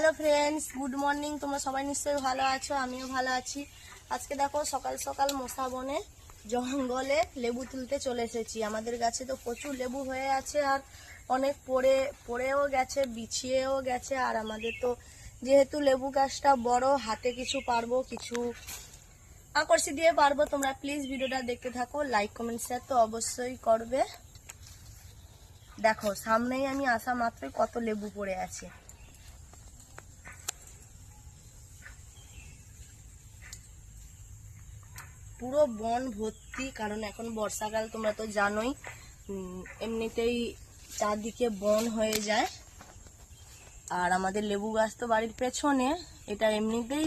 Hello friends good morning তোমরা সবাই নিশ্চয়ই ভালো আছো, আমিও ভালো আছি। আজকে দেখো সকাল সকাল মশা বনে জঙ্গলে লেবু তুলতে চলে এসেছি। আমাদের গাছে তো প্রচুর লেবু হয়ে আছে আর অনেক পড়ে, পড়েও গেছে, বিছিয়েও গেছে আর আমাদের তো যেহেতু লেবু গাছটা বড়, হাতে কিছু পারব, কিছু আকর্ষি দিয়ে পারব। তোমরা প্লিজ ভিডিওটা দেখতে থাকো লাইক কমেন্ট শেয়ার তো অবশ্যই করবে। দেখো, সামনেই আমি আসা মাত্রই কত লেবু পড়ে আছে। পুরো বন ভর্তি, কারণ এখন বর্ষাকাল তোমরা তো জানোই এমনিতেই চারদিকে বন হয়ে যায়। আর আমাদের লেবু গাছ তো বাড়ির পেছনে, এটা এমনিতেই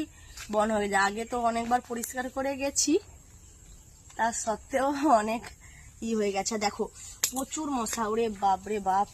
বন হয়ে যায়। আগে তো অনেকবার পরিষ্কার করে গেছি তার সত্ত্বেও অনেক ই হয়ে গেছে। দেখো, প্রচুর মশা, ওরে বাপরে বাপ।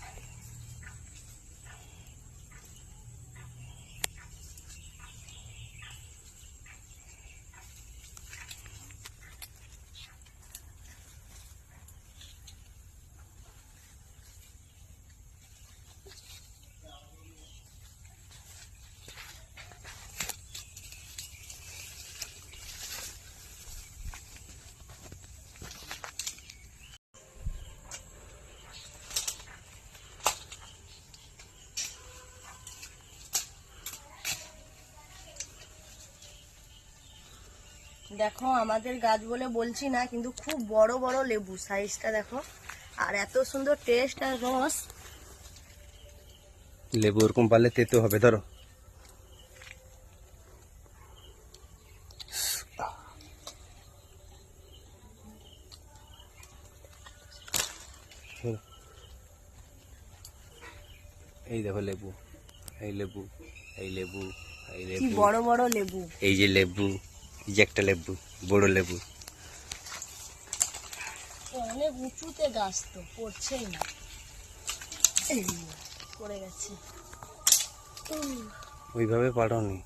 দেখো আমাদের গাছ বলে বলছি না কিন্তু খুব বড় বড় লেবু সাইজটা দেখো। আর এত সুন্দর টেস্ট আর রস। লেবু ওরকম পারলে তেতো হবে ধরো। এই দেখো লেবু এই লেবু এই লেবু এই লেবু। বড় বড় লেবু। এই যে লেবু। এই যে একটা লেবু বড় লেবু। অনেক উঁচুতে গাছ তো পড়ছেই না। পড়ে গেছে। ওইভাবে পারোনি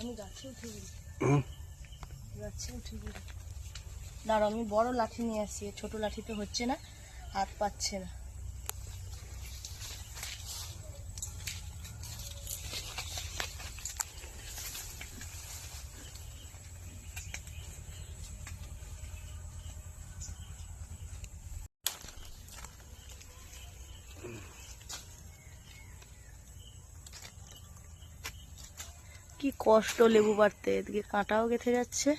আমি গাছে উঠে গাছে উঠে দাঁড়াও, আমি বড় লাঠি নিয়ে আসি ছোট লাঠিতে হচ্ছে না, হাত পাচ্ছে না। কি কষ্ট লেবু পাড়তে এদিকে কাঁটাও গেথে যাচ্ছে।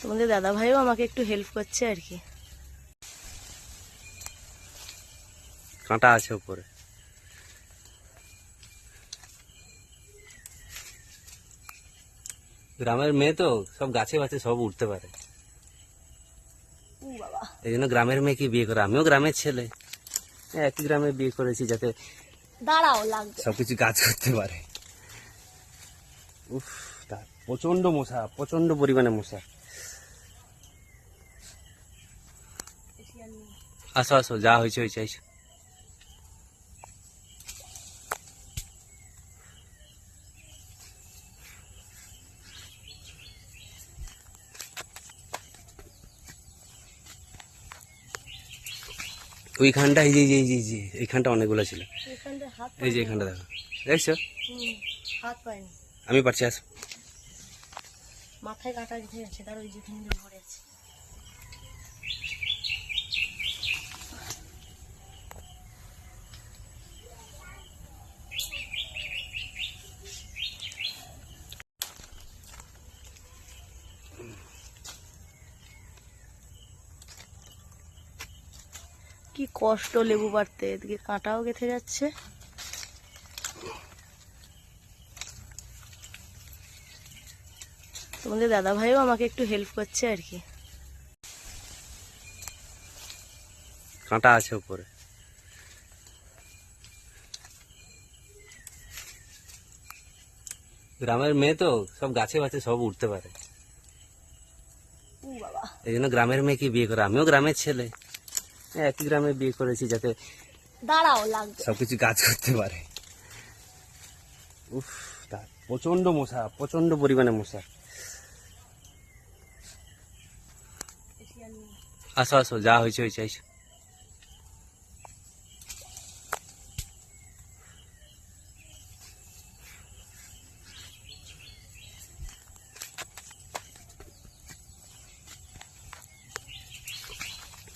তোমাদের দাদা ভাইও আমাকে একটু হেল্প করছে আর কি। কাঁটা আছে উপরে। গ্রামের মেয়ে তো সব গাছে বাছে সব উঠতে পারে। এই জন্য গ্রামের মেয়েকে বিয়ে করে আমিও গ্রামের ছেলে। একই গ্রামে বিয়ে করেছি যাতে দাঁড়াও লাগবে। সবকিছু কাজ করতে পারে। উফ তা প্রচণ্ড মশা প্রচণ্ড পরিমাণে মশা। আসো আসো যা হয়েছে হয়েছে আইসো ওইখানটা এই যে এই যে, যে, এইখানটা অনেকগুলো ছিল। এই যে এখানটা দেখো। দেখছ? আমি পারছি আস। মাথায় কাটা গেছে তার ওই যেখানে ভরে আছে কি কষ্ট লেবু পাড়তে এদিকে কাঁটাও গেথে যাচ্ছে। তোমাদের দাদা ভাইও আমাকে একটু হেল্প করছে আর কি। কাঁটা আছে উপরে। গ্রামের মেয়ে তো সব গাছে বাছে সব উঠতে পারে। এই জন্য গ্রামের মেয়েকে বিয়ে করে? আমিও গ্রামের ছেলে। একই গ্রামে বিয়ে করেছি যাতে দাঁড়াও লাগবে। সবকিছু কাজ করতে পারে। উফ তা প্রচণ্ড মশা প্রচণ্ড পরিমাণে মশা। আসো আসো যা হয়েছে হয়েছে আইসো।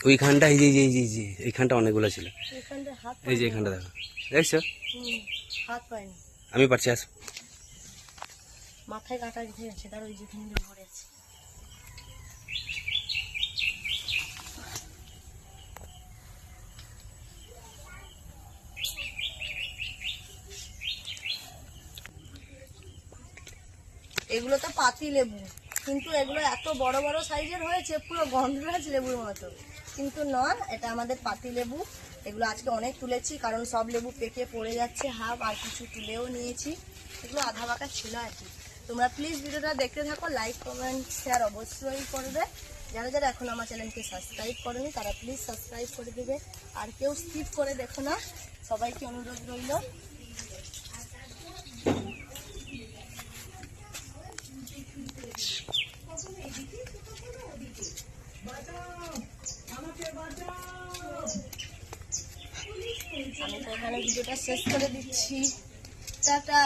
ওইখানটা এই যে এই যে, যে, এইখানটা অনেকগুলো ছিল। এই যে দেখো। দেখছ? আমি পারছি আসো। মাথায় কাটা গেছে গেছে তার ওই যেখানে ভরে আছে। এগুলো তো পাতি লেবু। কিন্তু এগুলো এত বড় বড় সাইজের হয়েছে, পুরো গন্ধরাজ লেবুর মতো। কিন্তু নয়, এটা আমাদের পাতি লেবু। এগুলো আজকে অনেক তুলেছি, কারণ সব লেবু পেকে পড়ে যাচ্ছে, হাফ, আর কিছু তুলেও নিয়েছি। এগুলো আধা বাঁকা ছিল আর কি। তোমরা প্লিজ ভিডিওটা দেখতে থাকো লাইক কমেন্ট শেয়ার অবশ্যই করবে। যারা যারা এখন আমার চ্যানেলকে সাবস্ক্রাইব করেনি, তারা প্লিজ সাবস্ক্রাইব করে দেবে। আর কেউ স্কিপ করে দেখো না। সবাইকে অনুরোধ রইল। আমি তো এখানে ভিডিওটা শেষ করে দিচ্ছি। টাটা।